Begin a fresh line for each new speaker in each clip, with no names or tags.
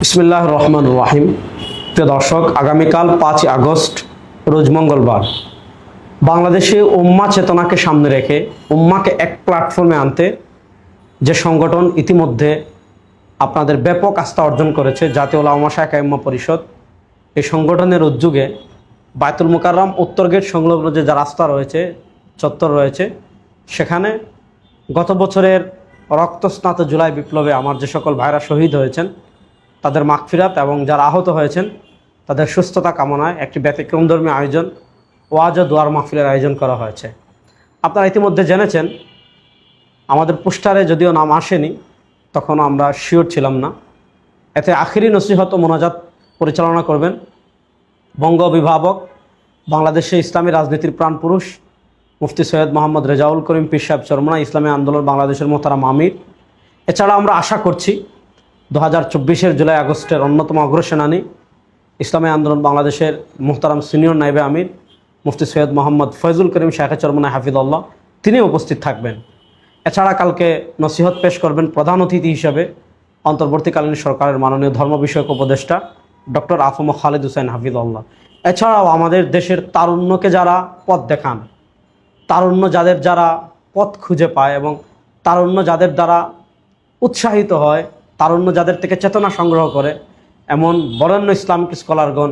বিসমিল্লাহ রহমান রাহিম। প্রিয় দর্শক, আগামীকাল পাঁচই আগস্ট, রোজ মঙ্গলবার। বাংলাদেশে উম্মা চেতনাকে সামনে রেখে, উম্মাকে এক প্ল্যাটফর্মে আনতে যে সংগঠন ইতিমধ্যে আপনাদের ব্যাপক আস্থা অর্জন করেছে, জাতীয় লামা শাখা ইম্মা পরিষদ, এই সংগঠনের উদ্যোগে বায়তুল মুকাররম উত্তর গেট সংলগ্ন যে যা রাস্তা রয়েছে, চত্বর রয়েছে, সেখানে গত বছরের রক্তস্নাত জুলাই বিপ্লবে আমার যে সকল ভাইরা শহীদ হয়েছেন তাদের মাগফিরাত এবং যারা আহত হয়েছেন, তাদের সুস্থতা কামনায় একটি ব্যতিক্রমধর্মী আয়োজন, ওয়াজ ও দোয়ার মাহফিলের আয়োজন করা হয়েছে। আপনারা ইতিমধ্যে জেনেছেন, আমাদের পোস্টারে যদিও নাম আসেনি তখন আমরা শিওর ছিলাম না। এতে আখিরি নসিহত মোনাজাত পরিচালনা করবেন বঙ্গ অভিভাবক, বাংলাদেশে ইসলামী রাজনীতির প্রাণপুরুষ মুফতি সৈয়দ মোহাম্মদ রেজাউল করিম পীর সাহেব চরমনা ইসলামী আন্দোলন বাংলাদেশের মোহতারাম আমির। এছাড়া আমরা আশা করছি দু হাজার চব্বিশের জুলাই আগস্টের অন্যতম অগ্রসেনানী ইসলামী আন্দোলন বাংলাদেশের মোহতারাম সিনিয়র নাইবে আমির, মুফতি সৈয়দ মোহাম্মদ ফয়জুল করিম শাহে চরমনা হাফিদুল্লাহ তিনি উপস্থিত থাকবেন। এছাড়া কালকে নসিহত পেশ করবেন প্রধান অতিথি হিসেবে অন্তর্বর্তীকালীন সরকারের মাননীয় ধর্ম বিষয়ক উপদেষ্টা ডক্টর আফম খালেদ হুসেন হাফিদুল্লাহ এছাড়াও আমাদের দেশের তারুণ্যকে যারা পথ দেখান, তারুণ্য যাদের যারা পথ খুঁজে পায় এবং তারুণ্য যাদের দ্বারা উৎসাহিত হয় তারুণ্য যাদের থেকে চেতনা সংগ্রহ করে, এমন বরেণ্য ইসলামিক স্কলারগণ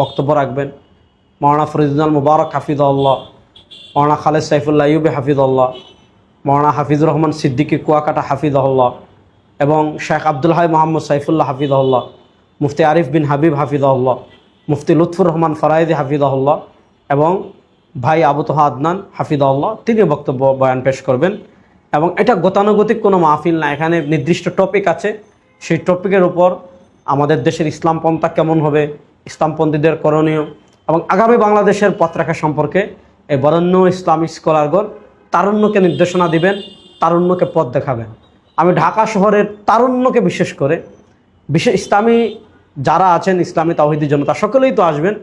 বক্তব্য রাখবেন। মৌলানা ফরিদুল মুবারক হাফিদুল্লাহ মৌলানা খালেদ সাইফুল্লাহ ইউবে হাফিদুল্লাহ মৌলানা হাফিজুর রহমান সিদ্দিকী কুয়াকাটা হাফিদুল্লাহ এবং শেখ আব্দুল হাই মোহাম্মদ সাইফুল্লাহ হাফিদুল্লাহ মুফতি আরিফ বিন হাবিব হাফিদুল্লাহ মুফতি লুৎফুর রহমান ফরাইদি হাফিদুল্লাহ এবং ভাই আবু তোহা আদনান হাফিদুল্লাহ তিনি বক্তব্য বয়ান পেশ করবেন। এবং এটা গতানুগতিক কোনো মাহফিল না। এখানে নির্দিষ্ট টপিক আছে। সেই টপিকের উপর আমাদের দেশের ইসলাম পন্থা কেমন হবে, ইসলামপন্থীদের করণীয় এবং আগামী বাংলাদেশের পথরেখা সম্পর্কে এই বরেণ্য ইসলামিক স্কলারগণ তারুণ্যকে নির্দেশনা দিবেন, তারুণ্যকে পথ দেখাবেন। আমি ঢাকা শহরের তারুণ্যকে বিশেষ করে, বিশেষ ইসলামী যারা আছেন, ইসলামী তাহিদি জনতা, সকলেই তো আসবেন।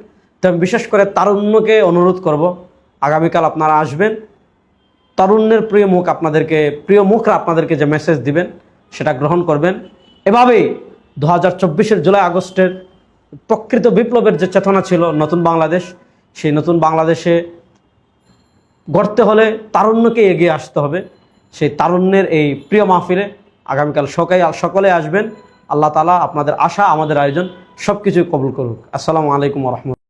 তো বিশেষ করে তারুণ্যকে অনুরোধ করব। আগামীকাল আপনারা আসবেন। তারুণ্যের প্রিয় মুখ আপনাদেরকে, প্রিয় মুখরা আপনাদেরকে যে মেসেজ দিবেন, সেটা গ্রহণ করবেন। এভাবেই দু হাজার চব্বিশের জুলাই আগস্টের প্রকৃত বিপ্লবের যে চেতনা ছিল নতুন বাংলাদেশ, সেই নতুন বাংলাদেশে গড়তে হলে তারুণ্যকে এগিয়ে আসতে হবে। সেই তারুণ্যের এই প্রিয় মাহফিলে আগামীকাল সকালে, সকলে আসবেন। আল্লাহ তালা আপনাদের আশা, আমাদের আয়োজন সব কিছুই কবুল করুক। আসসালামু আলাইকুম রহমতুল্লাহ।